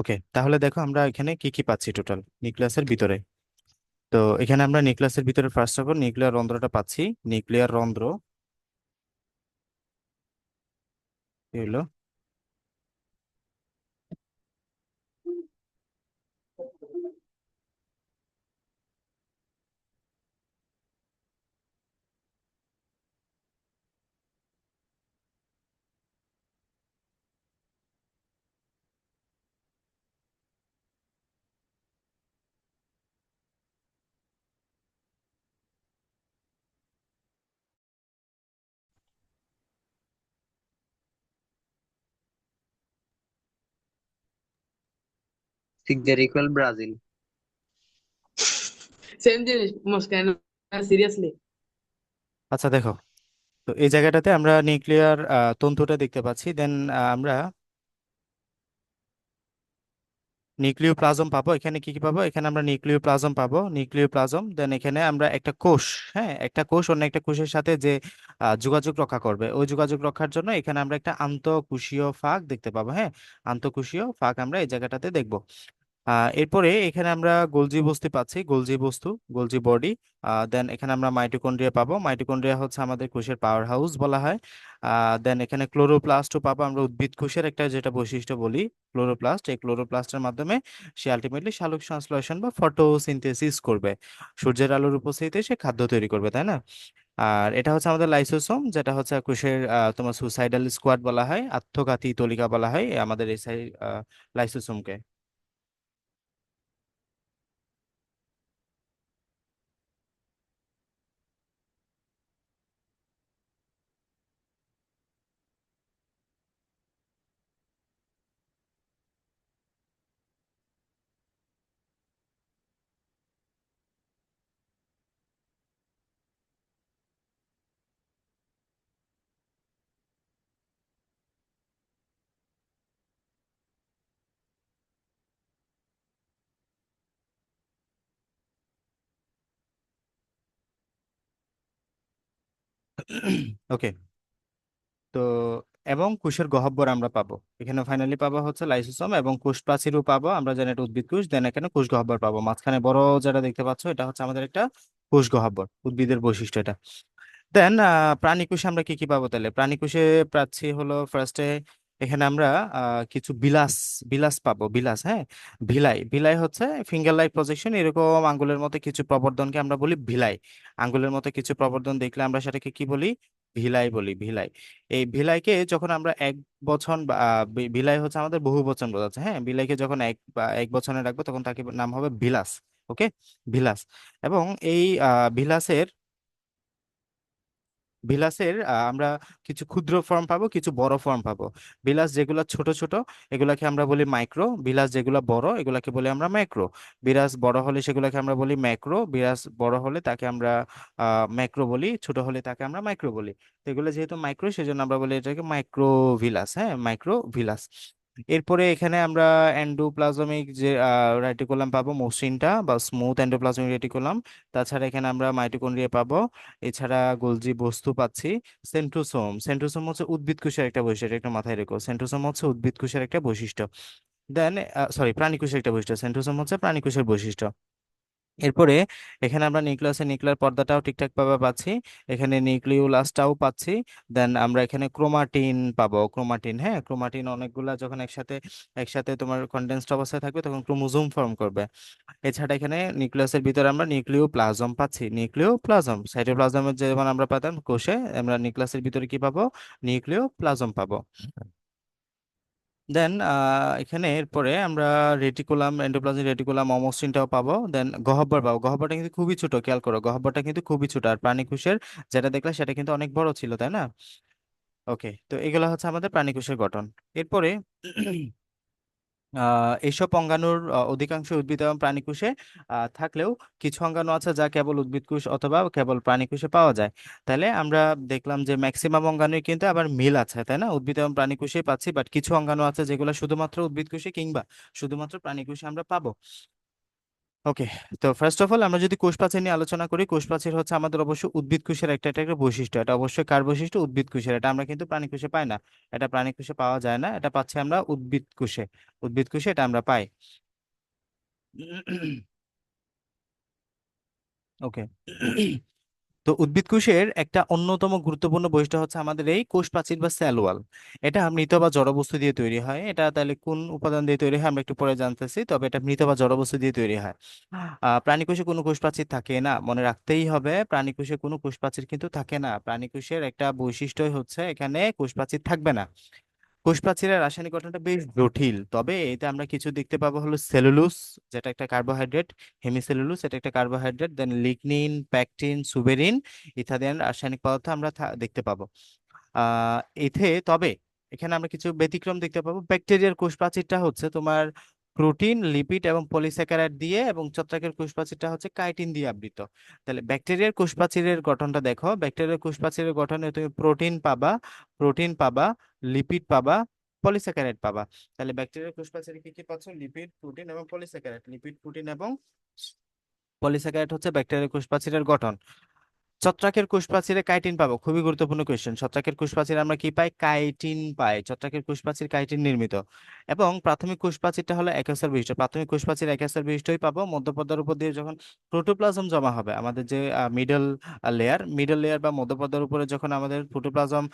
ওকে তাহলে দেখো আমরা এখানে কি কি পাচ্ছি টোটাল নিউক্লিয়াসের ভিতরে। তো এখানে আমরা নিউক্লিয়াসের ভিতরে ফার্স্ট অফ অল নিউক্লিয়ার রন্ধ্রটা পাচ্ছি। নিউক্লিয়ার রন্ধ্র। কি Figure equal Brazil. সেম জিনিস মুস্কান সিরিয়াসলি আচ্ছা দেখো তো এই জায়গাটাতে আমরা নিউক্লিয়ার তন্তুটা দেখতে পাচ্ছি দেন আমরা নিউক্লিওপ্লাজম পাবো এখানে কি কি পাবো? এখানে আমরা নিউক্লিওপ্লাজম পাবো নিউক্লিওপ্লাজম দেন এখানে আমরা একটা কোষ হ্যাঁ একটা কোষ অন্য একটা কোষের সাথে যে আহ, যোগাযোগ রক্ষা করবে ওই যোগাযোগ রক্ষার জন্য এখানে আমরা একটা আন্তঃকোষীয় ফাঁক দেখতে পাবো হ্যাঁ আন্তঃকোষীয় ফাঁক আমরা এই জায়গাটাতে দেখব। এরপরে এখানে আমরা গোলজি বস্তু পাচ্ছি গোলজি বস্তু গোলজি বডি দেন এখানে আমরা মাইটোকন্ড্রিয়া পাবো। মাইটোকন্ড্রিয়া হচ্ছে আমাদের কোষের পাওয়ার হাউস বলা হয়। দেন এখানে ক্লোরোপ্লাস্টও পাবো আমরা উদ্ভিদ কোষের একটা যেটা বৈশিষ্ট্য বলি ক্লোরোপ্লাস্ট এই ক্লোরোপ্লাস্টের মাধ্যমে সে আলটিমেটলি সালোক সংশ্লেষণ বা ফটোসিনথেসিস করবে। সূর্যের আলোর উপস্থিতিতে সে খাদ্য তৈরি করবে, তাই না? আর এটা হচ্ছে আমাদের লাইসোসোম যেটা হচ্ছে কোষের তোমার সুসাইডাল স্কোয়াড বলা হয়, আত্মঘাতী তলিকা বলা হয় আমাদের এই লাইসোসোমকে ওকে তো, এবং কোষের গহব্বর আমরা পাবো। এখানে ফাইনালি পাবো হচ্ছে লাইসোসোম এবং কোষ প্রাচীরও পাবো। আমরা জানি এটা উদ্ভিদ কোষ দেন এখানে কোষ গহব্বর পাবো। মাঝখানে বড় যেটা দেখতে পাচ্ছ, এটা হচ্ছে আমাদের একটা কোষ গহব্বর, উদ্ভিদের বৈশিষ্ট্য এটা। দেন প্রাণী কোষে আমরা কি কি পাবো তাহলে? প্রাণী কোষে পাচ্ছি হলো ফার্স্টে এখানে আমরা কিছু বিলাস বিলাস পাবো বিলাস হ্যাঁ? ভিলাই ভিলাই হচ্ছে ফিঙ্গার লাইক প্রজেকশন এরকম আঙ্গুলের মতো কিছু প্রবর্ধনকে আমরা বলি ভিলাই আঙ্গুলের মতো কিছু প্রবর্ধন দেখলে আমরা সেটাকে কি বলি? ভিলাই বলি ভিলাই এই ভিলাইকে যখন আমরা এক বছর ভিলাই হচ্ছে আমাদের বহু বচন বোঝাচ্ছে হ্যাঁ? ভিলাইকে যখন এক এক বছরে রাখব তখন তাকে নাম হবে ভিলাস ওকে? ভিলাস এবং এই আহ, ভিলাসের আমরা কিছু ক্ষুদ্র ফর্ম পাবো, কিছু বড় ফর্ম পাবো। বিলাস যেগুলো ছোট ছোট, এগুলাকে আমরা বলি মাইক্রো বিলাস যেগুলো বড়, এগুলাকে বলি আমরা ম্যাক্রো বিরাস বড় হলে সেগুলোকে আমরা বলি ম্যাক্রো বিরাস বড় হলে তাকে আমরা ম্যাক্রো বলি, ছোট হলে তাকে আমরা মাইক্রো বলি। তো এগুলো যেহেতু মাইক্রো সেজন্য আমরা বলি এটাকে মাইক্রো ভিলাস হ্যাঁ? মাইক্রো ভিলাস এরপরে এখানে আমরা এন্ডোপ্লাজমিক যে রেটিকুলাম পাবো মসৃণটা বা স্মুথ এন্ডোপ্লাজমিক রাইটিকুলাম তাছাড়া এখানে আমরা মাইটোকন্ড্রিয়া পাবো। এছাড়া গোলজি বস্তু পাচ্ছি। সেন্ট্রোসোম সেন্ট্রোসোম হচ্ছে উদ্ভিদ কোষের একটা বৈশিষ্ট্য একটা মাথায় রেখো। সেন্ট্রোসোম হচ্ছে উদ্ভিদ কোষের একটা বৈশিষ্ট্য। দেন সরি প্রাণী কোষের একটা বৈশিষ্ট্য। সেন্ট্রোসোম হচ্ছে প্রাণী কোষের বৈশিষ্ট্য। এরপরে এখানে আমরা নিউক্লিয়াসের নিউক্লিয়ার পর্দাটাও ঠিকঠাক ভাবে পাচ্ছি। এখানে নিউক্লিওলাসটাও পাচ্ছি। দেন আমরা এখানে ক্রোমাটিন পাবো। ক্রোমাটিন হ্যাঁ? ক্রোমাটিন অনেকগুলা যখন একসাথে একসাথে তোমার কনডেন্সড অবস্থায় থাকবে তখন ক্রোমোজোম ফর্ম করবে। এছাড়া এখানে নিউক্লিয়াসের ভিতরে আমরা নিউক্লিও প্লাজম পাচ্ছি। নিউক্লিও প্লাজম সাইটোপ্লাজমের যেমন আমরা পেতাম কোষে, আমরা নিউক্লিয়াসের ভিতরে কি পাবো? নিউক্লিও প্লাজম পাবো। দেন এখানে এরপরে আমরা রেটিকুলাম এন্ডোপ্লাজমিক রেটিকুলাম অমসৃণটাও পাবো। দেন গহ্বর পাবো। গহব্বরটা কিন্তু খুবই ছোট, খেয়াল করো। গহ্বরটা কিন্তু খুবই ছোট আর প্রাণী কোষের যেটা দেখলাম সেটা কিন্তু অনেক বড় ছিল, তাই না? ওকে তো এগুলো হচ্ছে আমাদের প্রাণী কোষের গঠন। এরপরে এইসব অঙ্গাণুর অধিকাংশ উদ্ভিদ এবং প্রাণী কোষে আহ, থাকলেও কিছু অঙ্গাণু আছে যা কেবল উদ্ভিদ কোষ অথবা কেবল প্রাণী কোষে পাওয়া যায়। তাহলে আমরা দেখলাম যে ম্যাক্সিমাম অঙ্গাণুই কিন্তু আবার মিল আছে তাই না? উদ্ভিদ এবং প্রাণী কোষে পাচ্ছি বাট কিছু অঙ্গাণু আছে যেগুলো শুধুমাত্র উদ্ভিদ কোষে কিংবা শুধুমাত্র প্রাণী কোষে আমরা পাবো। ওকে তো ফার্স্ট অফ অল আমরা যদি কোষ প্রাচীর নিয়ে আলোচনা করি কোষ প্রাচীর হচ্ছে আমাদের অবশ্যই উদ্ভিদ কোষের একটা একটা বৈশিষ্ট্য। এটা অবশ্যই কার বৈশিষ্ট্য? উদ্ভিদ কোষের। এটা আমরা কিন্তু প্রাণী কোষে পাই না। এটা প্রাণী কোষে পাওয়া যায় না। এটা পাচ্ছি আমরা উদ্ভিদ কোষে। উদ্ভিদ কোষে এটা আমরা পাই। ওকে। তো উদ্ভিদ কোষের একটা অন্যতম গুরুত্বপূর্ণ বৈশিষ্ট্য হচ্ছে আমাদের এই কোষ প্রাচীর বা সেল ওয়াল এটা মৃত বা জড়বস্তু দিয়ে তৈরি হয়। এটা তাহলে কোন উপাদান দিয়ে তৈরি হয় আমরা একটু পরে জানতেছি তবে এটা মৃত বা জড়বস্তু দিয়ে তৈরি হয়। আহ। প্রাণী কোষে কোনো কোষ প্রাচীর থাকে না মনে রাখতেই হবে প্রাণী কোষে কোনো কোষ প্রাচীর কিন্তু থাকে না। প্রাণী কোষের একটা বৈশিষ্ট্যই হচ্ছে এখানে কোষ প্রাচীর থাকবে না। কোষ প্রাচীরের রাসায়নিক গঠনটা বেশ জটিল, তবে এতে আমরা কিছু দেখতে পাবো হলো সেলুলুস, যেটা একটা কার্বোহাইড্রেট হেমিসেলুলোজ এটা একটা carbohydrate then lignin pectin suberin ইত্যাদি রাসায়নিক পদার্থ আমরা দেখতে পাবো। আহ এতে, তবে এখানে আমরা কিছু ব্যতিক্রম দেখতে পাবো। ব্যাকটেরিয়ার কোষ প্রাচীরটা হচ্ছে তোমার প্রোটিন লিপিড এবং পলিস্যাকারাইড দিয়ে এবং ছত্রাকের কোষ প্রাচীরটা হচ্ছে কাইটিন দিয়ে আবৃত। তাহলে ব্যাকটেরিয়ার কোষ প্রাচীরের গঠনটা দেখো। ব্যাকটেরিয়ার কোষ প্রাচীরের গঠনে তুমি প্রোটিন পাবা প্রোটিন পাবা লিপিড পাবা পলিস্যাকারাইড পাবা। তাহলে ব্যাকটেরিয়ার কোষ প্রাচীরে কি কি পাচ্ছ? লিপিড প্রোটিন এবং পলিস্যাকারাইড লিপিড প্রোটিন এবং পলিস্যাকারাইড হচ্ছে ব্যাকটেরিয়ার কোষ প্রাচীরের গঠন। ছত্রাকের কোষ প্রাচীরে কাইটিন পাবো? খুবই গুরুত্বপূর্ণ কোয়েশ্চেন ছত্রাকের কোষ প্রাচীরে আমরা কি পাই? কাইটিন পাই। ছত্রাকের কোষ প্রাচীর কাইটিন নির্মিত। এবং প্রাথমিক কোষ প্রাচীরটা হলো একাসার বিশিষ্ট। প্রাথমিক কোষ প্রাচীর একাসার বিশিষ্টই পাবো মধ্যপর্দার উপর দিয়ে যখন প্রোটোপ্লাজম জমা হবে। আমাদের যে মিডল লেয়ার মিডল লেয়ার বা মধ্যপর্দার উপরে যখন আমাদের প্রোটোপ্লাজম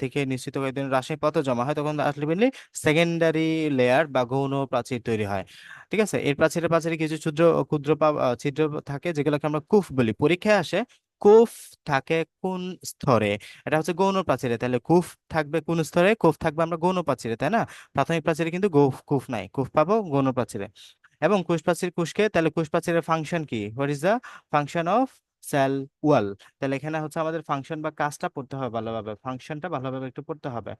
থেকে নিশ্চিত কয়েকদিন রাসায়নিক পদার্থ জমা হয়, তখন আলটিমেটলি সেকেন্ডারি লেয়ার বা গৌণ প্রাচীর তৈরি হয়। ঠিক আছে? এর প্রাচীরে প্রাচীরে কিছু ক্ষুদ্র ক্ষুদ্র ছিদ্র থাকে, যেগুলোকে আমরা কুফ বলি। পরীক্ষায় আসে কুফ থাকে কোন স্তরে? এটা হচ্ছে গৌণ প্রাচীরে। তাহলে কুফ থাকবে কোন স্তরে? কুফ থাকবে আমরা গৌণ প্রাচীরে, তাই না? প্রাথমিক প্রাচীরে কিন্তু কুফ নাই। কুফ পাবো গৌণ প্রাচীরে। এবং কোষ প্রাচীর কোষকে তাহলে কোষ প্রাচীরের ফাংশন কি? What is the function of cell wall তাহলে এখানে হচ্ছে আমাদের ফাংশন বা কাজটা পড়তে হবে ভালোভাবে। ফাংশনটা ভালোভাবে একটু পড়তে হবে।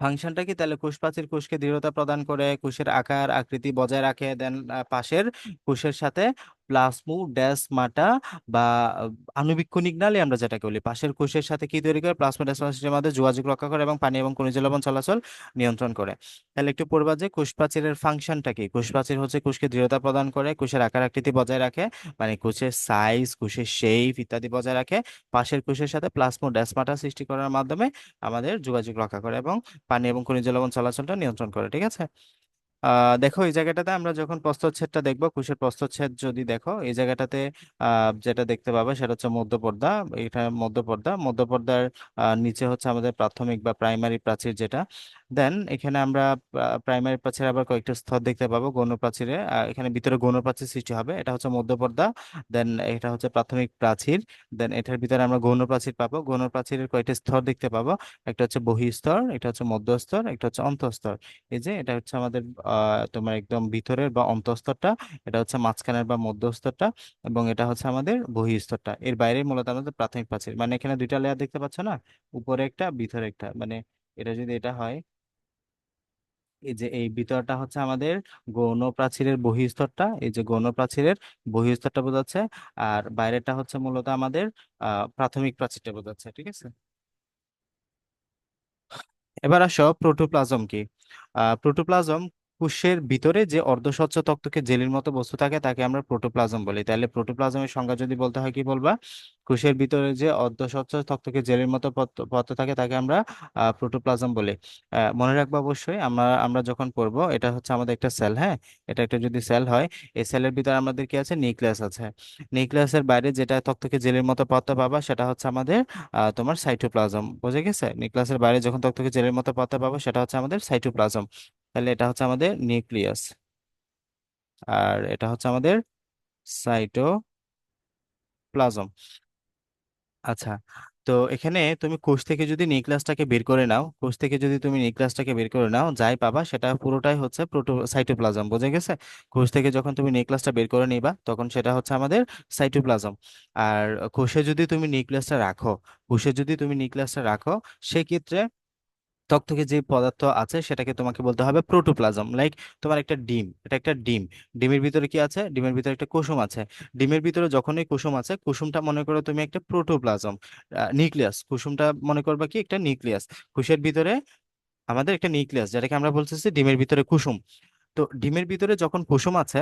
ফাংশনটা কি? তাহলে কোষ প্রাচীর কোষকে দৃঢ়তা প্রদান করে কোষের আকার, আকৃতি বজায় রাখে দেন পাশের কোষের সাথে প্লাজমোডেসমাটা বা আহ, আণুবীক্ষণিক নালী আমরা যেটাকে বলি। পাশের কোষের সাথে কি তৈরি করে? প্লাজমোডেসমাটার মধ্যে যোগাযোগ রক্ষা করে এবং পানি এবং খনিজ লবণ চলাচল নিয়ন্ত্রণ করে। তাহলে একটু পড়বা যে কোষ প্রাচীরের ফাংশনটা কি? কোষ প্রাচীর হচ্ছে কোষকে দৃঢ়তা প্রদান করে কোষের আকার আকৃতি বজায় রাখে মানে কোষের সাইজ কোষের শেপ ইত্যাদি বজায় রাখে। পাশের কোষের সাথে প্লাজমোডেসমাটা সৃষ্টি করার মাধ্যমে আমাদের যোগাযোগ রক্ষা করে এবং পানি এবং খনিজ লবণ চলাচলটা নিয়ন্ত্রণ করে ঠিক আছে? দেখো, এই জায়গাটাতে আমরা যখন প্রস্থচ্ছেদটা দেখব, কুশের প্রস্থচ্ছেদ যদি দেখো, এই জায়গাটাতে যেটা দেখতে পাবে সেটা হচ্ছে মধ্যপর্দা। এটা মধ্যপর্দা। মধ্যপর্দার নিচে হচ্ছে আমাদের প্রাথমিক বা প্রাইমারি প্রাচীর যেটা। দেন এখানে আমরা প্রাইমারি প্রাচীরে আবার কয়েকটা স্তর দেখতে পাবো গৌণ প্রাচীরে এখানে ভিতরে গৌণ প্রাচীর সৃষ্টি হবে। এটা হচ্ছে মধ্যপর্দা। দেন এটা হচ্ছে প্রাথমিক প্রাচীর। দেন এটার ভিতরে আমরা গৌণ প্রাচীর পাবো। গৌণ প্রাচীরের কয়েকটা স্তর দেখতে পাবো। একটা হচ্ছে বহিঃস্তর একটা হচ্ছে মধ্যস্তর, একটা হচ্ছে অন্তঃস্তর। এই যে, এটা হচ্ছে আমাদের তোমার একদম ভিতরের বা অন্তঃস্তরটা, এটা হচ্ছে মাঝখানের বা মধ্যস্তরটা এবং এটা হচ্ছে আমাদের বহিঃস্তরটা। এর বাইরে মূলত আমাদের প্রাথমিক প্রাচীর। মানে এখানে দুইটা লেয়ার দেখতে পাচ্ছ না? উপরে একটা, ভিতরে একটা। মানে এটা যদি এটা হয় এই যে এই ভিতরটা হচ্ছে আমাদের গৌণ প্রাচীরের বহিঃস্তরটা। এই যে গৌণ প্রাচীরের বহিঃস্তরটা বোঝাচ্ছে, আর বাইরেটা হচ্ছে মূলত আমাদের প্রাথমিক প্রাচীরটা বোঝাচ্ছে, ঠিক আছে? এবার আসো প্রোটোপ্লাজম কি? প্রোটোপ্লাজম কোষের ভিতরে যে অর্ধস্বচ্ছ তক্তকে জেলির মতো বস্তু থাকে, তাকে আমরা প্রোটোপ্লাজম বলি। তাহলে প্রোটোপ্লাজমের সংজ্ঞা যদি বলতে হয় কি বলবা? কোষের ভিতরে যে অর্ধস্বচ্ছ তক্তকে জেলির মতো পদার্থ থাকে, তাকে আমরা প্রোটোপ্লাজম বলি। মনে রাখব অবশ্যই আমরা আমরা যখন পড়ব, এটা হচ্ছে আমাদের একটা সেল হ্যাঁ? এটা একটা যদি সেল হয়, এই সেলের ভিতরে আমাদের কি আছে? নিউক্লিয়াস আছে। নিউক্লিয়াসের বাইরে যেটা তক্তকে জেলের মতো পদার্থ পাবা, সেটা হচ্ছে আমাদের তোমার সাইটোপ্লাজম। বুঝে গেছে? নিউক্লিয়াসের বাইরে যখন তক্তকে জেলের মতো পদার্থ পাবো, সেটা হচ্ছে আমাদের সাইটোপ্লাজম। তাহলে এটা হচ্ছে আমাদের নিউক্লিয়াস। আর এটা হচ্ছে আমাদের সাইটোপ্লাজম। আচ্ছা তো এখানে তুমি কোষ থেকে যদি নিউক্লিয়াসটাকে বের করে নাও, কোষ থেকে যদি তুমি নিউক্লিয়াসটাকে বের করে নাও, যাই পাবা সেটা পুরোটাই হচ্ছে প্রোটো, সাইটোপ্লাজম, বুঝে গেছে? কোষ থেকে যখন তুমি নিউক্লিয়াসটা বের করে নিবা, তখন সেটা হচ্ছে আমাদের সাইটোপ্লাজম। আর কোষে যদি তুমি নিউক্লিয়াসটা রাখো, কোষে যদি তুমি নিউক্লিয়াসটা রাখো, সেক্ষেত্রে ত্বক থেকে যে পদার্থ আছে সেটাকে তোমাকে বলতে হবে প্রোটোপ্লাজম লাইক তোমার একটা ডিম, এটা একটা ডিম, ডিমের ভিতরে কি আছে? ডিমের ভিতরে একটা কুসুম আছে। ডিমের ভিতরে যখনই কুসুম আছে, কুসুমটা মনে করো তুমি একটা প্রোটোপ্লাজম নিউক্লিয়াস কুসুমটা মনে করবা কি? একটা নিউক্লিয়াস কুসের ভিতরে আমাদের একটা নিউক্লিয়াস যেটাকে আমরা বলতেছি ডিমের ভিতরে কুসুম। তো ডিমের ভিতরে যখন কুসুম আছে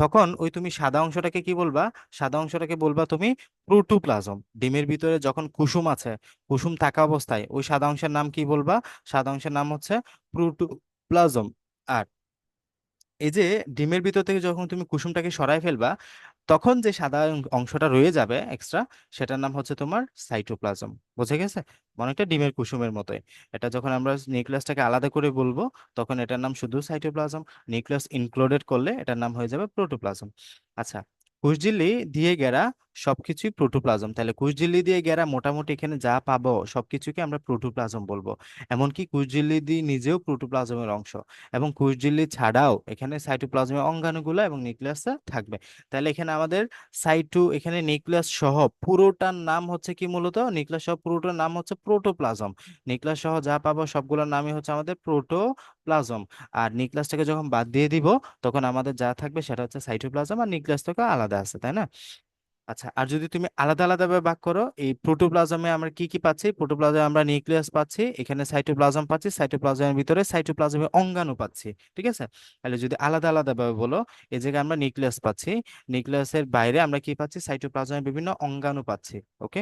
তখন ওই তুমি সাদা অংশটাকে কি বলবা? সাদা অংশটাকে বলবা তুমি প্রোটোপ্লাজম। ডিমের ভিতরে যখন কুসুম আছে, কুসুম থাকা অবস্থায়, ওই সাদা অংশের নাম কি বলবা? সাদা অংশের নাম হচ্ছে প্রোটোপ্লাজম। আর এই যে ডিমের ভিতর থেকে যখন তুমি কুসুমটাকে সরায় ফেলবা তখন যে সাদা অংশটা রয়ে যাবে এক্সট্রা সেটার নাম হচ্ছে তোমার সাইটোপ্লাজম বুঝে গেছে? অনেকটা ডিমের কুসুমের মতোই। এটা যখন আমরা নিউক্লিয়াসটাকে আলাদা করে বলব, তখন এটার নাম শুধু সাইটোপ্লাজম নিউক্লিয়াস ইনক্লুডেড করলে এটার নাম হয়ে যাবে প্রোটোপ্লাজম আচ্ছা কোষঝিল্লি দিয়ে ঘেরা সবকিছুই প্রোটোপ্লাজম তাহলে কোষঝিল্লি দিয়ে ঘেরা মোটামুটি এখানে যা পাবো সবকিছুকে আমরা প্রোটোপ্লাজম বলব। এমনকি কোষঝিল্লি দিয়ে নিজেও প্রোটোপ্লাজমের অংশ। এবং কোষঝিল্লি ছাড়াও এখানে সাইটোপ্লাজমের অঙ্গাণুগুলো এবং নিউক্লিয়াসটা থাকবে। তাহলে এখানে আমাদের সাইটো, এখানে নিউক্লিয়াস সহ পুরোটার নাম হচ্ছে কি মূলত? নিউক্লিয়াস সহ পুরোটার নাম হচ্ছে প্রোটোপ্লাজম নিউক্লিয়াস সহ যা পাবো সবগুলোর নামই হচ্ছে আমাদের প্রোটোপ্লাজম আর নিউক্লিয়াসটাকে যখন বাদ দিয়ে দিব, তখন আমাদের যা থাকবে সেটা হচ্ছে সাইটোপ্লাজম আর নিউক্লিয়াস থেকে আলাদা আছে, তাই না? আচ্ছা আর যদি তুমি আলাদা আলাদা ভাবে ভাগ করো, এই প্রোটোপ্লাজমে আমরা কি কি পাচ্ছি? প্রোটোপ্লাজমে আমরা নিউক্লিয়াস পাচ্ছি, এখানে সাইটোপ্লাজম পাচ্ছি সাইটোপ্লাজমের ভিতরে সাইটোপ্লাজমে অঙ্গাণু পাচ্ছি, ঠিক আছে? তাহলে যদি আলাদা আলাদা ভাবে বলো, এই জায়গায় আমরা নিউক্লিয়াস পাচ্ছি নিউক্লিয়াসের বাইরে আমরা কি পাচ্ছি? সাইটোপ্লাজমের বিভিন্ন অঙ্গাণু পাচ্ছি ওকে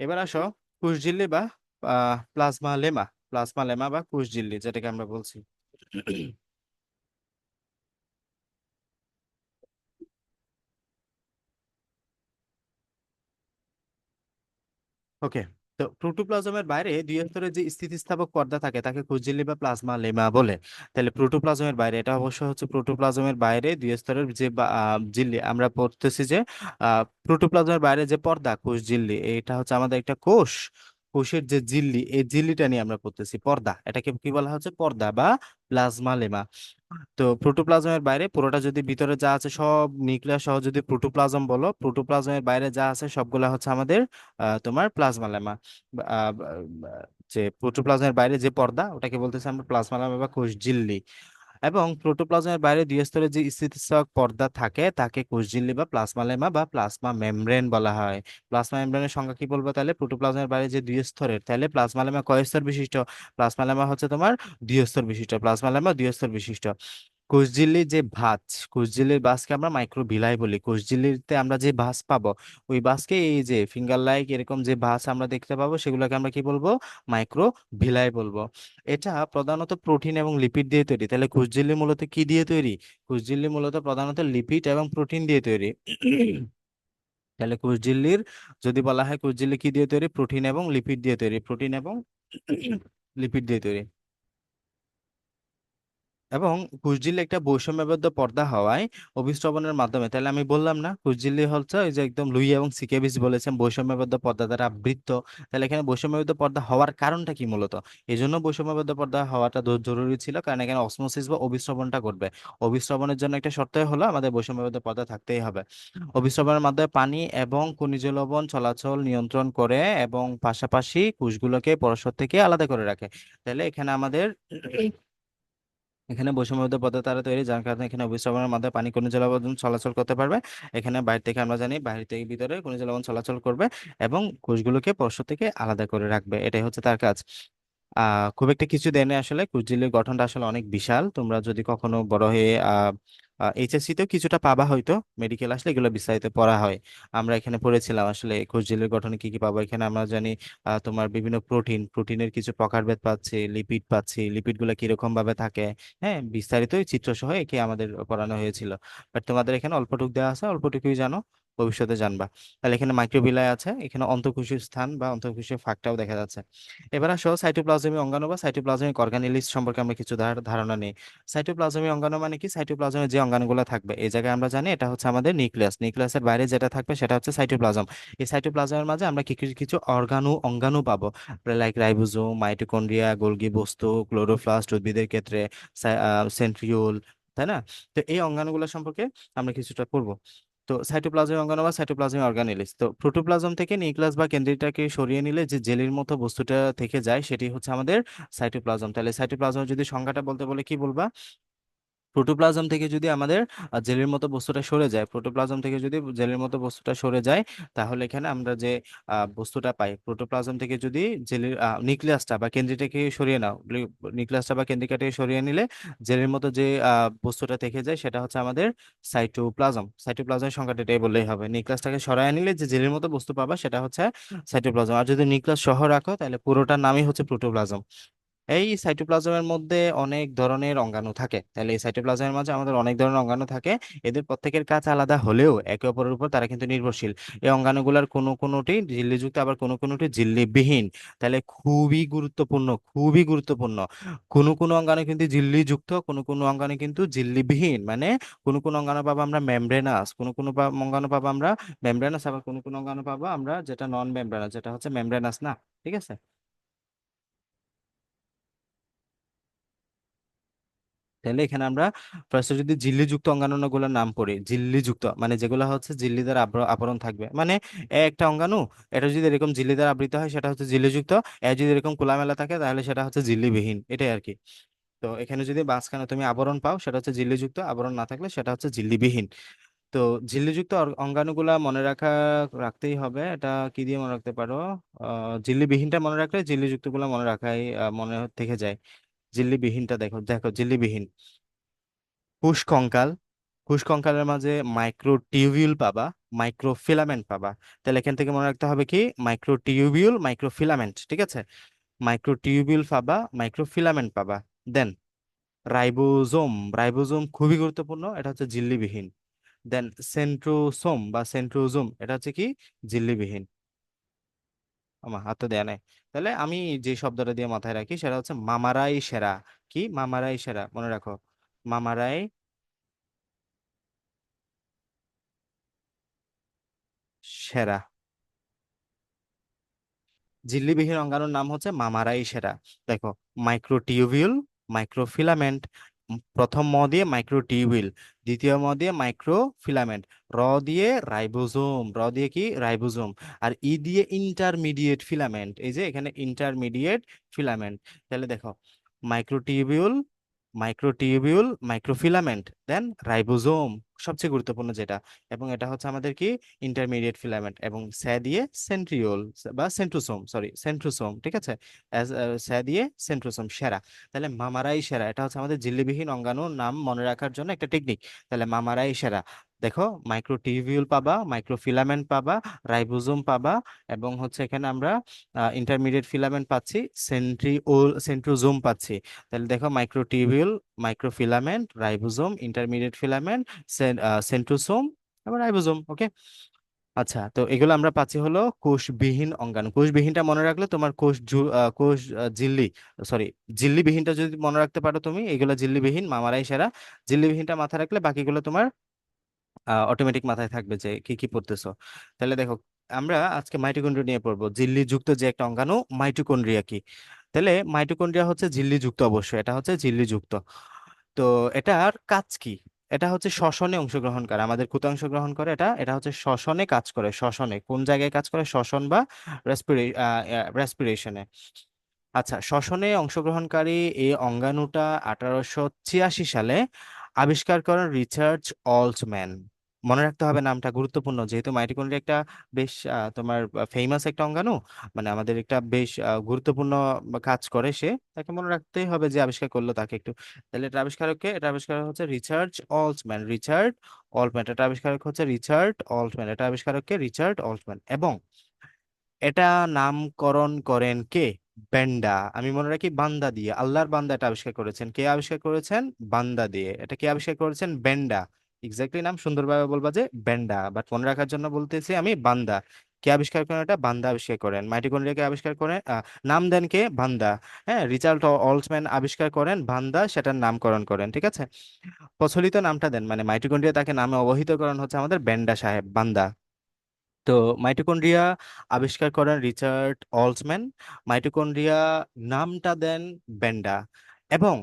এবার আসো কোষঝিল্লি বা প্লাজমা লেমা প্লাজমা লেমা বা কোষঝিল্লি যেটাকে আমরা বলছি। ওকে, তো প্রোটোপ্লাজমের বাইরে দুই স্তরের যে স্থিতিস্থাপক পর্দা থাকে, তাকে কোষঝিল্লি বা প্লাজমা লেমা বলে। তাহলে প্রোটোপ্লাজমের বাইরে, এটা অবশ্য হচ্ছে প্রোটোপ্লাজমের বাইরে দুই স্তরের যে ঝিল্লি, আমরা পড়তেছি যে প্রোটোপ্লাজমের বাইরে যে পর্দা কোষঝিল্লি এটা হচ্ছে আমাদের একটা কোষ। কোষের যে ঝিল্লি এই ঝিল্লিটা নিয়ে আমরা পড়তেছি, পর্দা। এটাকে কি বলা হচ্ছে? পর্দা বা প্লাজমা লেমা তো প্রোটোপ্লাজমের বাইরে পুরোটা যদি ভিতরে যা আছে সব নিউক্লিয়াস সহ যদি প্রোটোপ্লাজম বলো, প্রোটোপ্লাজমের বাইরে যা আছে সবগুলা হচ্ছে আমাদের তোমার প্লাজমা লেমা যে প্রোটোপ্লাজমের বাইরে যে পর্দা, ওটাকে বলতেছি আমরা প্লাজমা লেমা বা কোষঝিল্লি এবং প্রোটোপ্লাজমের বাইরে দুই স্তরে যে স্থিতিস্থাপক পর্দা থাকে, তাকে কোষঝিল্লি বা প্লাজমা লেমা বা প্লাজমা মেমব্রেন বলা হয়। প্লাজমা মেমব্রেনের সংখ্যা কি বলব তাহলে? প্রোটোপ্লাজমের বাইরে যে দুই স্তরের তাহলে প্লাজমা লেমা কয় স্তর বিশিষ্ট? প্লাজমা লেমা হচ্ছে তোমার দুই স্তর বিশিষ্ট প্লাজমা লেমা দুই স্তর বিশিষ্ট। কোষঝিল্লির যে ভাঁজ কোষঝিল্লির ভাঁজকে আমরা মাইক্রোভিলাই বলি। কোষঝিল্লিতে আমরা যে ভাঁজ পাবো, ওই ভাঁজকে এই যে ফিঙ্গার লাইক এরকম যে ভাঁজ আমরা দেখতে পাবো, সেগুলোকে আমরা কি বলব? মাইক্রোভিলাই বলব। এটা প্রধানত প্রোটিন এবং লিপিড দিয়ে তৈরি। তাহলে কোষঝিল্লি মূলত কি দিয়ে তৈরি? কোষঝিল্লি মূলত প্রধানত লিপিড এবং প্রোটিন দিয়ে তৈরি। তাহলে কোষঝিল্লির যদি বলা হয় কোষঝিল্লি কি দিয়ে তৈরি? প্রোটিন এবং লিপিড দিয়ে তৈরি। প্রোটিন এবং লিপিড দিয়ে তৈরি। এবং কুশঝিল্লি একটা বৈষম্যবদ্ধ পর্দা হওয়ায় অভিস্রবণের মাধ্যমে, তাহলে আমি বললাম না কুশঝিল্লি হচ্ছে ওই যে একদম লুই এবং সিকেবিস বলেছেন বৈষম্যবদ্ধ পর্দা দ্বারা আবৃত্ত। তাহলে এখানে বৈষম্যবদ্ধ পর্দা হওয়ার কারণটা কি মূলত? এই জন্য বৈষম্যবদ্ধ পর্দা হওয়াটা জরুরি ছিল, কারণ এখানে অসমোসিস বা অভিস্রবণটা করবে অভিস্রবণের জন্য একটা শর্ত হলো, আমাদের বৈষম্যবদ্ধ পর্দা থাকতেই হবে। অভিস্রবণের মাধ্যমে পানি এবং খনিজ লবণ চলাচল নিয়ন্ত্রণ করে এবং পাশাপাশি কোষগুলোকে পরস্পর থেকে আলাদা করে রাখে। তাহলে এখানে আমাদের এখানে বৈষম্যবদ্ধ পদ্ধতি তারা তৈরি, যার কারণে এখানে অভিস্রবণের মাধ্যমে পানি কোনো জলাবন চলাচল করতে পারবে। এখানে বাইরে থেকে আমরা জানি বাইরে থেকে ভিতরে কোনো জলাবন চলাচল করবে এবং কোষগুলোকে পরশ থেকে আলাদা করে রাখবে। এটাই হচ্ছে তার কাজ। আহ খুব একটা কিছু দেয় না আসলে। কুচঝিল্লির গঠনটা আসলে অনেক বিশাল। তোমরা যদি কখনো বড় হয়ে আহ এইচএসসি তেও কিছুটা পাবা হয়তো। মেডিকেল আসলে এগুলো বিস্তারিত পড়া হয়। আমরা এখানে পড়েছিলাম আসলে কুচঝিল্লির গঠনে কি কি পাবো। এখানে আমরা জানি তোমার বিভিন্ন প্রোটিন প্রোটিনের কিছু প্রকারভেদ পাচ্ছি লিপিড পাচ্ছি লিপিডগুলা কীরকম ভাবে থাকে। হ্যাঁ বিস্তারিত চিত্র সহ একে আমাদের পড়ানো হয়েছিল। বাট তোমাদের এখানে অল্পটুকু দেওয়া আছে, অল্পটুকুই জানো। ভবিষ্যতে জানবা। তাহলে এখানে মাইক্রোবিলাই আছে, এখানে অন্তঃকোষীয় স্থান বা অন্তঃকোষীয় ফাঁকটাও দেখা যাচ্ছে। এবার আসো সাইটোপ্লাজমি অঙ্গাণু বা সাইটোপ্লাজমিক অর্গানেলিস সম্পর্কে আমরা কিছু ধারণা নেই। সাইটোপ্লাজমিক অঙ্গাণু মানে কি? সাইটোপ্লাজমে যে অঙ্গাণুগুলো থাকবে, এই জায়গায় আমরা জানি এটা হচ্ছে আমাদের নিউক্লিয়াস। নিউক্লিয়াসের বাইরে যেটা থাকবে সেটা হচ্ছে সাইটোপ্লাজম এই সাইটোপ্লাজমের মাঝে আমরা কিছু কিছু অর্গাণু, অঙ্গাণু পাবো? লাইক রাইবোজোম মাইটোকন্ড্রিয়া গোলগি বস্তু ক্লোরোপ্লাস্ট উদ্ভিদের ক্ষেত্রে সেন্ট্রিওল তাই না? তো এই অঙ্গাণুগুলো সম্পর্কে আমরা কিছুটা পড়ব। তো সাইটোপ্লাজম অঙ্গাণু বা সাইটোপ্লাজম অর্গানেলিস তো প্রোটোপ্লাজম থেকে নিউক্লিয়াস বা কেন্দ্রটাকে সরিয়ে নিলে যে জেলির মতো বস্তুটা থেকে যায়, সেটি হচ্ছে আমাদের সাইটোপ্লাজম তাহলে সাইটোপ্লাজম যদি সংজ্ঞাটা বলতে বলে কি বলবা? প্রোটোপ্লাজম থেকে যদি আমাদের জেলের মতো বস্তুটা সরে যায়, প্রোটোপ্লাজম থেকে যদি জেলের মতো বস্তুটা সরে যায়, তাহলে এখানে আমরা যে বস্তুটা পাই, প্রোটোপ্লাজম থেকে যদি জেলের নিউক্লিয়াসটা বা কেন্দ্রীটাকে সরিয়ে নাও নিউক্লিয়াসটা বা কেন্দ্রিকাটাকে সরিয়ে নিলে জেলের মতো যে বস্তুটা থেকে যায়, সেটা হচ্ছে আমাদের সাইটোপ্লাজম। সাইটোপ্লাজমের সংখ্যাটা এটাই বললেই হবে। নিউক্লিয়াসটাকে সরায় নিলে যে জেলের মতো বস্তু পাবা, সেটা হচ্ছে সাইটোপ্লাজম। আর যদি নিউক্লিয়াস সহ রাখো, তাহলে পুরোটার নামই হচ্ছে প্রোটোপ্লাজম। এই সাইটোপ্লাজমের মধ্যে অনেক ধরনের অঙ্গাণু থাকে। তাহলে এই সাইটোপ্লাজমের মাঝে আমাদের অনেক ধরনের অঙ্গাণু থাকে। এদের প্রত্যেকের কাজ আলাদা হলেও একে অপরের উপর তারা কিন্তু নির্ভরশীল। এই অঙ্গাণুগুলোর কোনো কোনোটি ঝিল্লিযুক্ত আবার কোনো কোনোটি ঝিল্লিবিহীন তাহলে খুবই গুরুত্বপূর্ণ খুবই গুরুত্বপূর্ণ। কোনো কোনো অঙ্গাণু কিন্তু ঝিল্লিযুক্ত কোনো কোনো অঙ্গাণু কিন্তু ঝিল্লিবিহীন মানে কোনো কোনো অঙ্গাণু পাবো আমরা মেমব্রেনাস কোনো কোনো অঙ্গাণু পাবো আমরা মেমব্রেনাস আবার কোনো কোনো অঙ্গাণু পাবো আমরা যেটা নন মেমব্রেনাস যেটা হচ্ছে মেমব্রেনাস না। ঠিক আছে? তাহলে এখানে আমরা ফার্স্টে যদি ঝিল্লিযুক্ত অঙ্গাণুগুলোর নাম পড়ি ঝিল্লিযুক্ত মানে যেগুলো হচ্ছে ঝিল্লি দ্বারা আবরণ থাকবে। মানে একটা অঙ্গাণু, এটা যদি এরকম ঝিল্লি দ্বারা আবৃত হয়, সেটা হচ্ছে ঝিল্লিযুক্ত এ যদি এরকম খোলামেলা থাকে, তাহলে সেটা হচ্ছে ঝিল্লিবিহীন এটাই আর কি। তো এখানে যদি মাঝখানে তুমি আবরণ পাও, সেটা হচ্ছে ঝিল্লিযুক্ত আবরণ না থাকলে সেটা হচ্ছে ঝিল্লিবিহীন তো ঝিল্লিযুক্ত অঙ্গাণুগুলা মনে রাখা, রাখতেই হবে। এটা কি দিয়ে মনে রাখতে পারো? আহ ঝিল্লিবিহীনটা মনে রাখলে ঝিল্লিযুক্তগুলা মনে রাখাই মনে থেকে যায়। ঝিল্লিবিহীনটা দেখো দেখো ঝিল্লিবিহীন কোষকঙ্কাল কোষকঙ্কালের মাঝে মাইক্রো টিউবিউল পাবা, মাইক্রোফিলামেন্ট পাবা। তাহলে এখান থেকে মনে রাখতে হবে কি? মাইক্রোটিউবিউল, মাইক্রোফিলামেন্ট, ঠিক আছে? মাইক্রো টিউবিউল পাবা, মাইক্রোফিলামেন্ট পাবা। দেন রাইবোজোম রাইবোজোম খুবই গুরুত্বপূর্ণ, এটা হচ্ছে ঝিল্লিবিহীন দেন সেন্ট্রোসোম বা সেন্ট্রোজোম, এটা হচ্ছে কি? ঝিল্লিবিহীন আমার হাতে দেয়া নাই। তাহলে আমি যে শব্দটা দিয়ে মাথায় রাখি সেটা হচ্ছে মামারাই সেরা। কি? মামারাই সেরা, মনে রাখো। মামারাই সেরা। ঝিল্লিবিহীন অঙ্গাণুর নাম হচ্ছে মামারাই সেরা। দেখো, মাইক্রোটিউবিউল, মাইক্রোফিলামেন্ট প্রথম ম দিয়ে মাইক্রোটিউবিল দ্বিতীয় ম দিয়ে মাইক্রোফিলামেন্ট র দিয়ে রাইবোজোম র দিয়ে কি? রাইবোজোম আর ই দিয়ে ইন্টারমিডিয়েট ফিলামেন্ট এই যে এখানে ইন্টারমিডিয়েট ফিলামেন্ট তাহলে দেখো microtubule microtubule microfilament, then ribosome, সবচেয়ে গুরুত্বপূর্ণ যেটা। এবং এটা হচ্ছে আমাদের কি? ইন্টারমিডিয়েট ফিলামেন্ট এবং স্যা দিয়ে সেন্ট্রিওল বা সেন্ট্রোসোম, সরি, সেন্ট্রোসোম, ঠিক আছে? স্যা দিয়ে সেন্ট্রোসোম, সেরা। তাহলে মামারাই সেরা, এটা হচ্ছে আমাদের ঝিল্লিবিহীন অঙ্গাণুর নাম মনে রাখার জন্য একটা টেকনিক তাহলে মামারাই সেরা। দেখো মাইক্রোটিউবিউল পাবা মাইক্রোফিলামেন্ট পাবা রাইবোজোম পাবা এবং হচ্ছে এখানে আমরা ইন্টারমিডিয়েট ফিলামেন্ট পাচ্ছি সেন্ট্রিওল সেন্ট্রোজোম পাচ্ছি। তাহলে দেখো microtubule microfilament ribosome intermediate filament centrosome এবং রাইবোজোম ওকে আচ্ছা তো এগুলো আমরা পাচ্ছি হলো কোষবিহীন অঙ্গাণু। কোষবিহীনটা মনে রাখলে তোমার কোষ কোষ ঝিল্লি সরি ঝিল্লিবিহীনটা যদি মনে রাখতে পারো তুমি, এগুলো ঝিল্লিবিহীন মামারাই সেরা। ঝিল্লিবিহীনটা মাথায় রাখলে বাকিগুলো তোমার অটোমেটিক মাথায় থাকবে যে কি কি পড়তেছো। তাহলে দেখো, আমরা আজকে মাইটোকন্ড্রিয়া নিয়ে পড়ব। ঝিল্লি যুক্ত যে একটা অঙ্গাণু মাইটোকন্ড্রিয়া কি? তাহলে মাইটোকন্ড্রিয়া হচ্ছে ঝিল্লি যুক্ত অবশ্যই, এটা হচ্ছে ঝিল্লি যুক্ত তো এটার কাজ কি? এটা হচ্ছে শ্বসনে অংশগ্রহণ করে। আমাদের কোথায় অংশগ্রহণ করে এটা এটা হচ্ছে শ্বসনে কাজ করে, শ্বসনে। কোন জায়গায় কাজ করে? শ্বসন বা রেসপিরে রেসপিরেশনে আচ্ছা শ্বসনে অংশগ্রহণকারী এই অঙ্গাণুটা আঠারোশো ছিয়াশি সালে আবিষ্কার করেন রিচার্ড অল্টম্যান। মনে রাখতে হবে নামটা গুরুত্বপূর্ণ। যেহেতু মাইটোকন্ড্রিয়া একটা বেশ তোমার ফেমাস একটা অঙ্গাণু মানে আমাদের একটা বেশ গুরুত্বপূর্ণ কাজ করে সে। তাকে মনে রাখতেই হবে যে আবিষ্কার করল তাকে একটু। তাহলে এটা আবিষ্কারককে, এটা আবিষ্কারক হচ্ছে রিচার্ড অল্টম্যান। রিচার্ড অল্টম্যান, এটা আবিষ্কারক হচ্ছে রিচার্ড অল্টম্যান। এটা আবিষ্কারককে রিচার্ড অল্টম্যান। এবং এটা নামকরণ করেন কে? বেন্ডা আমি মনে রাখি বান্দা দিয়ে। আল্লাহর বান্দা এটা আবিষ্কার করেছেন। কে আবিষ্কার করেছেন? বান্দা দিয়ে। এটা কে আবিষ্কার করেছেন? বেন্ডা এক্স্যাক্টলি নাম সুন্দরভাবে বলবা যে ব্যান্ডা। বাট মনে রাখার জন্য বলতেছি আমি বান্দা। কে আবিষ্কার করেন এটা বান্দা আবিষ্কার করেন। মাইটোকন্ড্রিয়াকে আবিষ্কার করেন? নাম দেন কে? বান্দা। হ্যাঁ রিচার্ড অল্টম্যান আবিষ্কার করেন, বান্দা সেটার নামকরণ করেন, ঠিক আছে? প্রচলিত নামটা দেন মানে মাইটোকন্ড্রিয়া তাকে নামে অবহিত করেন হচ্ছে আমাদের ব্যান্ডা সাহেব, বান্দা। তো মাইটোকন্ড্রিয়া আবিষ্কার করেন রিচার্ড অলসম্যান মাইটোকন্ড্রিয়া নামটা দেন বেন্ডা এবং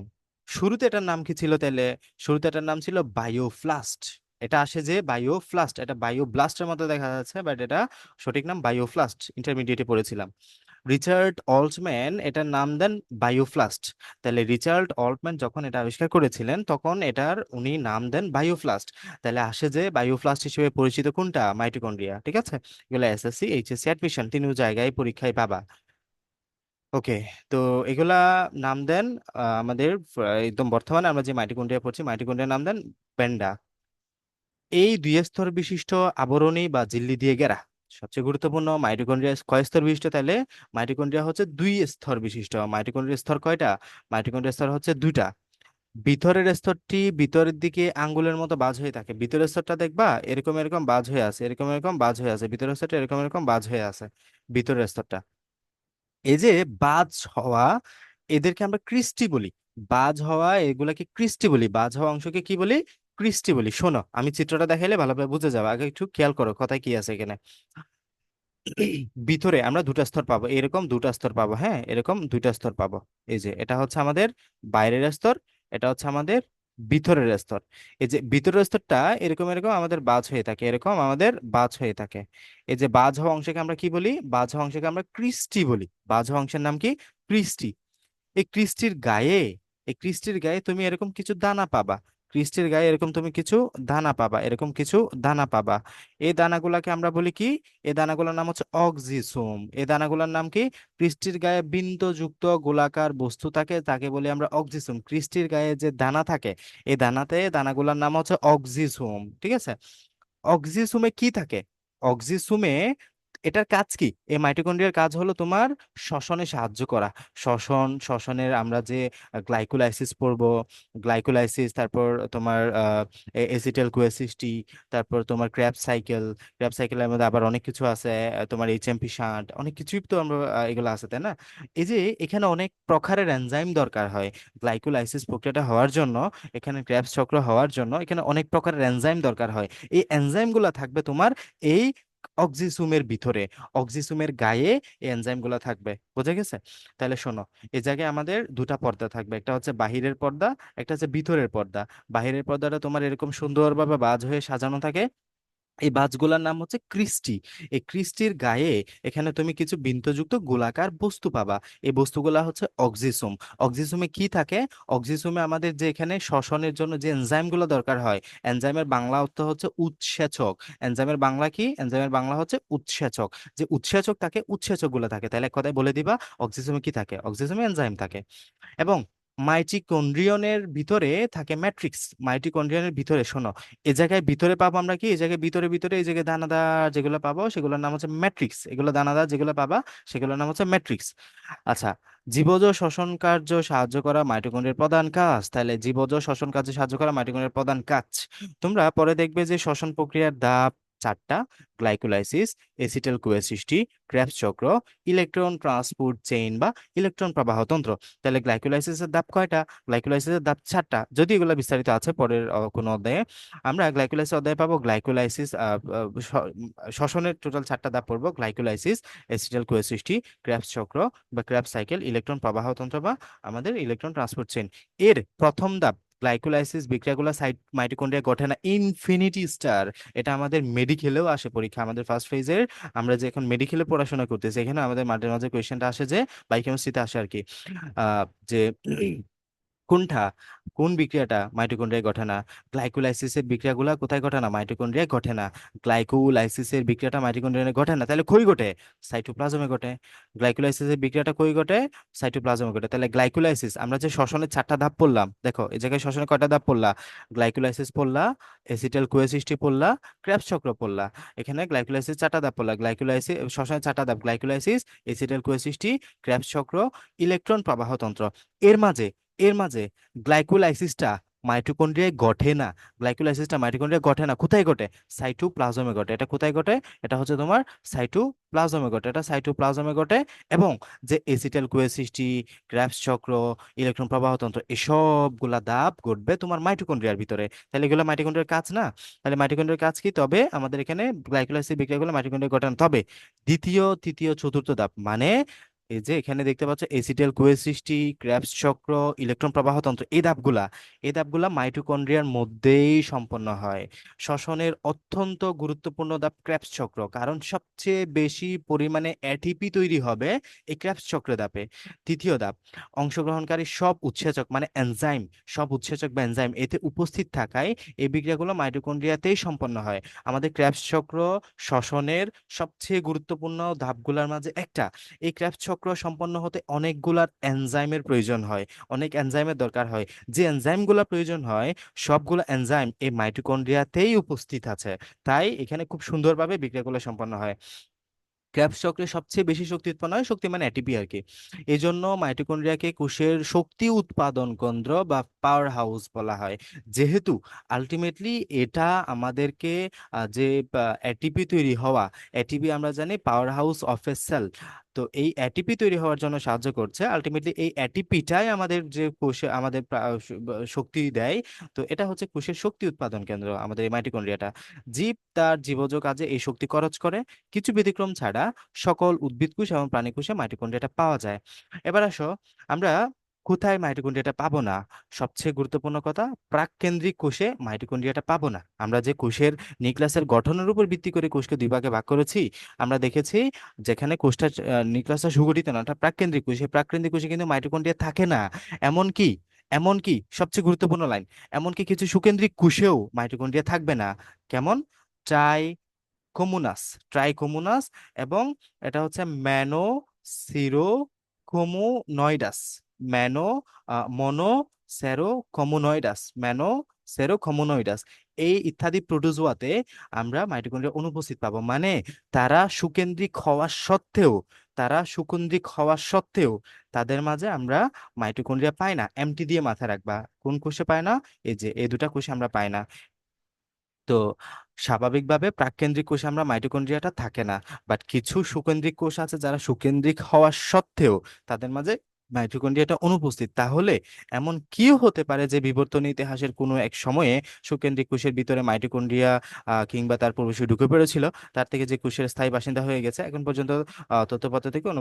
শুরুতে এটার নাম কি ছিল তাহলে শুরুতে এটার নাম ছিল বায়োফ্লাস্ট এটা আসে যে বায়োফ্লাস্ট এটা বায়োব্লাস্টের মতো দেখা যাচ্ছে বাট এটা সঠিক নাম বায়োফ্লাস্ট ইন্টারমিডিয়েটে পড়েছিলাম। রিচার্ড অল্টম্যান এটার নাম দেন বায়োফ্লাস্ট তাহলে রিচার্ড অল্টম্যান যখন এটা আবিষ্কার করেছিলেন, তখন এটার উনি নাম দেন বায়োফ্লাস্ট তাহলে আসে যে বায়োফ্লাস্ট হিসেবে পরিচিত কোনটা? মাইটোকন্ড্রিয়া ঠিক আছে? এগুলো এসএসসি এইচএসসি অ্যাডমিশন তিন জায়গায় পরীক্ষায় পাবা। ওকে, তো এগুলা নাম দেন আমাদের একদম বর্তমানে আমরা যে মাইটোকন্ড্রিয়া পড়ছি মাইটোকন্ড্রিয়ার নাম দেন পেন্ডা এই দুই স্তর বিশিষ্ট আবরণী বা ঝিল্লি দিয়ে ঘেরা, সবচেয়ে গুরুত্বপূর্ণ মাইটোকন্ড্রিয়া কয় স্তর বিশিষ্ট? তাহলে মাইটোকন্ড্রিয়া হচ্ছে দুই স্তর বিশিষ্ট। মাইটোকন্ড্রিয়া স্তর কয়টা? মাইটোকন্ড্রিয়া স্তর হচ্ছে দুইটা। ভিতরের স্তরটি ভিতরের দিকে আঙ্গুলের মতো বাজ হয়ে থাকে। ভিতরের স্তরটা দেখবা এরকম এরকম বাজ হয়ে আছে, এরকম এরকম বাজ হয়ে আছে। ভিতরের স্তরটা এরকম এরকম বাজ হয়ে আছে, ভিতরের স্তরটা। এই যে বাজ হওয়া, এদেরকে আমরা ক্রিস্টি বলি। বাজ হওয়া, এগুলাকে ক্রিস্টি বলি। বাজ হওয়া অংশকে কি বলি? ক্রিস্টি বলি। শোনো, আমি চিত্রটা দেখাইলে ভালোভাবে বুঝে যাবে। আগে একটু খেয়াল করো, কথায় কি আছে এখানে। ভিতরে আমরা দুটা স্তর পাবো। এরকম দুটা স্তর পাবো হ্যাঁ? এরকম দুইটা স্তর পাবো। এই যে, এটা হচ্ছে আমাদের বাইরের স্তর, এটা হচ্ছে আমাদের ভিতরের স্তর। এই যে ভিতরের স্তরটা এরকম এরকম আমাদের বাজ হয়ে থাকে, এরকম আমাদের বাজ হয়ে থাকে। এই যে বাজ হওয়া অংশকে আমরা কি বলি? বাজ হওয়া অংশকে আমরা ক্রিস্টি বলি। বাজ হওয়া অংশের নাম কি? ক্রিস্টি। এই ক্রিস্টির গায়ে, এই ক্রিস্টির গায়ে তুমি এরকম কিছু দানা পাবা। ক্রিস্টির গায়ে এরকম তুমি কিছু দানা পাবা, এরকম কিছু দানা পাবা। এই দানাগুলাকে আমরা বলি কি? এই দানাগুলোর নাম হচ্ছে অক্সিসোম। এই দানাগুলোর নাম কি? ক্রিস্টির গায়ে বিন্দুযুক্ত গোলাকার বস্তু থাকে, তাকে বলি আমরা অক্সিসোম। ক্রিস্টির গায়ে যে দানা থাকে, এই দানাতে দানাগুলোর নাম হচ্ছে অক্সিসোম, ঠিক আছে? অক্সিসোমে কি থাকে? অক্সিসোমে এটার কাজ কি? এই মাইটোকন্ড্রিয়ার কাজ হলো তোমার শ্বসনে সাহায্য করা। শ্বসন, শ্বসনের আমরা যে গ্লাইকোলাইসিস পড়ব গ্লাইকোলাইসিস তারপর তোমার এসিটেল কোএসিসটি তারপর তোমার ক্র্যাপ সাইকেল ক্র্যাপ সাইকেলের মধ্যে আবার অনেক কিছু আছে তোমার এইচএমপি শান্ট অনেক কিছুই তো আমরা এগুলো আছে, তাই না? এই যে, এখানে অনেক প্রকারের এনজাইম দরকার হয় গ্লাইকোলাইসিস প্রক্রিয়াটা হওয়ার জন্য, এখানে ক্র্যাবস চক্র হওয়ার জন্য, এখানে অনেক প্রকারের এনজাইম দরকার হয়। এই এনজাইমগুলো থাকবে তোমার এই অক্সিসুমের ভিতরে, অক্সিসুমের গায়ে এই এনজাইমগুলো থাকবে, বোঝা গেছে? তাহলে শোনো, এই জায়গায় আমাদের দুটা পর্দা থাকবে, একটা হচ্ছে বাহিরের পর্দা, একটা হচ্ছে ভিতরের পর্দা। বাহিরের পর্দাটা তোমার এরকম সুন্দরভাবে বাজ হয়ে সাজানো থাকে এই বাজগুলার নাম হচ্ছে ক্রিস্টি। এই ক্রিস্টির গায়ে এখানে তুমি কিছু বিন্দুযুক্ত গোলাকার বস্তু পাবা। এই বস্তুগুলা হচ্ছে অক্সিসোম। অক্সিসোমে কি থাকে? অক্সিসোমে আমাদের যে এখানে শ্বসনের জন্য যে এনজাইমগুলো দরকার হয়, এনজাইমের বাংলা অর্থ হচ্ছে উৎসেচক। এনজাইমের বাংলা কি? এনজাইমের বাংলা হচ্ছে উৎসেচক। যে উৎসেচক থাকে উৎসেচকগুলো থাকে। তাহলে এক কথায় বলে দিবা, অক্সিসোমে কি থাকে? অক্সিসোমে এনজাইম থাকে। এবং মাইটোকন্ড্রিয়নের ভিতরে থাকে ম্যাট্রিক্স। মাইটোকন্ড্রিয়নের ভিতরে, শোনো, এ জায়গায় ভিতরে পাবো আমরা কি? এই জায়গায় ভিতরে ভিতরে, এই জায়গায় দানাদার যেগুলো পাবো, সেগুলোর নাম হচ্ছে ম্যাট্রিক্স। এগুলো দানাদার যেগুলো পাবা, সেগুলোর নাম হচ্ছে ম্যাট্রিক্স। আচ্ছা জীবজ শ্বসন কার্য সাহায্য করা মাইটোকন্ড্রিয়ার প্রধান কাজ। তাহলে জীবজ শ্বসন কার্যে সাহায্য করা মাইটোকন্ড্রিয়ার প্রধান কাজ। তোমরা পরে দেখবে যে শ্বসন প্রক্রিয়ার ধাপ চারটা গ্লাইকোলাইসিস এসিটাইল কোএসিসটি ক্রেবস চক্র ইলেকট্রন ট্রান্সপোর্ট চেইন বা ইলেকট্রন প্রবাহ তন্ত্র। তাহলে গ্লাইকোলাইসিসের ধাপ কয়টা? গ্লাইকোলাইসিসের ধাপ চারটা। যদি এগুলো বিস্তারিত আছে পরের কোনো অধ্যায়ে। আমরা গ্লাইকোলাইসিস অধ্যায় পাবো গ্লাইকোলাইসিস শ্বসনের টোটাল চারটা ধাপ পড়ব গ্লাইকোলাইসিস এসিটাইল কোএসিসটি ক্রেবস চক্র বা ক্রেবস সাইকেল ইলেকট্রন প্রবাহ তন্ত্র বা আমাদের ইলেকট্রন ট্রান্সপোর্ট চেইন এর প্রথম ধাপ গ্লাইকোলাইসিস বিক্রিয়াগুলো সাইট মাইটোকন্ড্রিয়া গঠে না ইনফিনিটি স্টার এটা আমাদের মেডিকেলেও আসে পরীক্ষা। আমাদের ফার্স্ট ফেজের আমরা যে এখন মেডিকেলে পড়াশোনা করতেছি এখানে আমাদের মাঝে মাঝে কোয়েশ্চেনটা আসে যে বায়োকেমিস্ট্রিতে আসে আর কি। যে কোনটা কোন বিক্রিয়াটা মাইটোকন্ড্রিয়ায় ঘটে না? গ্লাইকোলাইসিসের বিক্রিয়াগুলো কোথায় ঘটে না? মাইটোকন্ড্রিয়ায় ঘটে না। গ্লাইকোলাইসিসের বিক্রিয়াটা মাইটোকন্ড্রিয়ায় ঘটে না। তাহলে কই ঘটে? সাইটোপ্লাজমে ঘটে। গ্লাইকোলাইসিসের বিক্রিয়াটা কই ঘটে? সাইটোপ্লাজমে ঘটে। তাহলে গ্লাইকোলাইসিস, আমরা যে শ্বসনের চারটা ধাপ পড়লাম, দেখো, এই জায়গায় শ্বসনের কয়টা ধাপ পড়লা? গ্লাইকোলাইসিস পড়লা এসিটাইল কোএসিসটি পড়লা ক্রেবস চক্র পড়লা। এখানে গ্লাইকোলাইসিস চারটা ধাপ পড়লা। গ্লাইকোলাইসিস শ্বসনের চারটা ধাপ, গ্লাইকোলাইসিস এসিটাইল কোএসিসটি ক্রেবস চক্র, ইলেকট্রন প্রবাহতন্ত্র এর মাঝে এর মাঝে গ্লাইকোলাইসিসটা মাইটোকন্ড্রিয়ায় ঘটে না। গ্লাইকোলাইসিসটা মাইটোকন্ড্রিয়ায় ঘটে না। কোথায় ঘটে? সাইটোপ্লাজমে ঘটে। এটা কোথায় ঘটে? এটা হচ্ছে তোমার সাইটোপ্লাজমে ঘটে। এটা সাইটোপ্লাজমে ঘটে এবং যে এসিটাইল কোএসিসটি ক্র্যাবস চক্র, ইলেকট্রন প্রবাহতন্ত্র এসবগুলা ধাপ ঘটবে তোমার মাইটোকন্ড্রিয়ার ভিতরে। তাহলে এগুলো মাইটোকন্ড্রিয়ার কাজ না? তাহলে মাইটোকন্ড্রিয়ার কাজ কি? তবে আমাদের এখানে গ্লাইকোলাইসিস বিক্রিয়াগুলো মাইটোকন্ড্রিয়া ঘটে না। তবে দ্বিতীয়, তৃতীয়, চতুর্থ ধাপ মানে এই যে এখানে দেখতে পাচ্ছ এসিটাইল, কোয়ের সৃষ্টি ক্রেবস চক্র, ইলেকট্রন প্রবাহ তন্ত্র, এই ধাপগুলা এই ধাপগুলা মাইটোকন্ড্রিয়ার মধ্যেই সম্পন্ন হয়। শ্বসনের অত্যন্ত গুরুত্বপূর্ণ ধাপ ক্রেবস চক্র, কারণ সবচেয়ে বেশি পরিমাণে এটিপি তৈরি হবে এই ক্রেবস চক্র ধাপে। তৃতীয় ধাপ, অংশগ্রহণকারী সব উৎসেচক মানে এনজাইম, সব উৎসেচক বা এনজাইম এতে উপস্থিত থাকায় এই বিক্রিয়াগুলো মাইটোকন্ড্রিয়াতেই সম্পন্ন হয়। আমাদের ক্রেবস চক্র, শ্বসনের সবচেয়ে গুরুত্বপূর্ণ ধাপগুলোর মাঝে একটা, এই ক্রেবস চক্র সম্পন্ন হতে অনেকগুলার এনজাইমের প্রয়োজন হয়, অনেক এনজাইমের দরকার হয়। যে এনজাইমগুলো প্রয়োজন হয়, সবগুলো এনজাইম এই মাইটোকন্ড্রিয়াতেই উপস্থিত আছে। তাই এখানে খুব সুন্দরভাবে বিক্রিয়াগুলো সম্পন্ন হয়। ক্রেবস চক্রে সবচেয়ে বেশি শক্তি উৎপন্ন হয় শক্তি মানে এটিপি আর কি। এই জন্য মাইটোকন্ড্রিয়াকে কোষের শক্তি উৎপাদন কেন্দ্র বা পাওয়ার হাউস বলা হয়। যেহেতু আলটিমেটলি এটা আমাদেরকে যে এটিপি তৈরি হওয়া এটিপি আমরা জানি power house of a cell তো এই এটিপি তৈরি হওয়ার জন্য সাহায্য করছে। আলটিমেটলি এই এটিপিটাই আমাদের যে কোষে, আমাদের শক্তি দেয়, তো এটা হচ্ছে কোষের শক্তি উৎপাদন কেন্দ্র আমাদের এই মাইটোকন্ড্রিয়াটা জীব তার জীবজ কাজে এই শক্তি খরচ করে, কিছু ব্যতিক্রম ছাড়া। সকল উদ্ভিদ কোষ এবং প্রাণী কোষে মাইটোকন্ড্রিয়াটা পাওয়া যায়। এবার আসো, আমরা কোথায় মাইটোকন্ড্রিয়াটা পাবো না? সবচেয়ে গুরুত্বপূর্ণ কথা, প্রাককেন্দ্রিক কোষে মাইটোকন্ড্রিয়াটা পাবো না। আমরা যে কোষের নিউক্লিয়াসের গঠনের উপর ভিত্তি করে কোষকে দুই ভাগে ভাগ করেছি, আমরা দেখেছি যেখানে কোষটা নিউক্লিয়াসটা সুগঠিত না ওটা প্রাককেন্দ্রিক কোষ প্রাককেন্দ্রিক কোষে কিন্তু মাইটোকন্ড্রিয়া থাকে না। এমন এমনকি এমনকি সবচেয়ে গুরুত্বপূর্ণ লাইন এমনকি কিছু সুকেন্দ্রিক কোষেও মাইটোকন্ড্রিয়া থাকবে না। কেমন? ট্রাই কমুনাস ট্রাইকোমোনাস এবং এটা হচ্ছে ম্যানো সিরো কোমোনয়েডাস ম্যানো মনো সেরো কমোনয়েডাস ম্যানো সেরো কমোনয়েডাস এই ইত্যাদি প্রোটোজোয়াতে আমরা মাইটোকন্ড্রিয়া অনুপস্থিত পাবো। মানে তারা সুকেন্দ্রিক হওয়া সত্ত্বেও, তারা সুকেন্দ্রিক হওয়া সত্ত্বেও তাদের মাঝে আমরা মাইটোকন্ড্রিয়া পাই না। এমটি দিয়ে মাথায় রাখবা। কোন কোষে পায় না? এই যে, এই দুটা কোষে আমরা পাই না। তো স্বাভাবিকভাবে প্রাককেন্দ্রিক কোষে আমরা মাইটোকন্ড্রিয়াটা থাকে না। বাট কিছু সুকেন্দ্রিক কোষ আছে যারা সুকেন্দ্রিক হওয়া সত্ত্বেও তাদের মাঝে মাইটোকন্ড্রিয়াটা অনুপস্থিত। তাহলে এমন কি হতে পারে যে বিবর্তন ইতিহাসের কোনো এক সময়ে সুকেন্দ্রিক কোষের ভিতরে মাইটোকন্ড্রিয়া কিংবা তার পূর্বসূরি ঢুকে পড়েছিল, তার থেকে যে কোষের স্থায়ী বাসিন্দা হয়ে গেছে, এখন পর্যন্ত তথ্যপত্র থেকে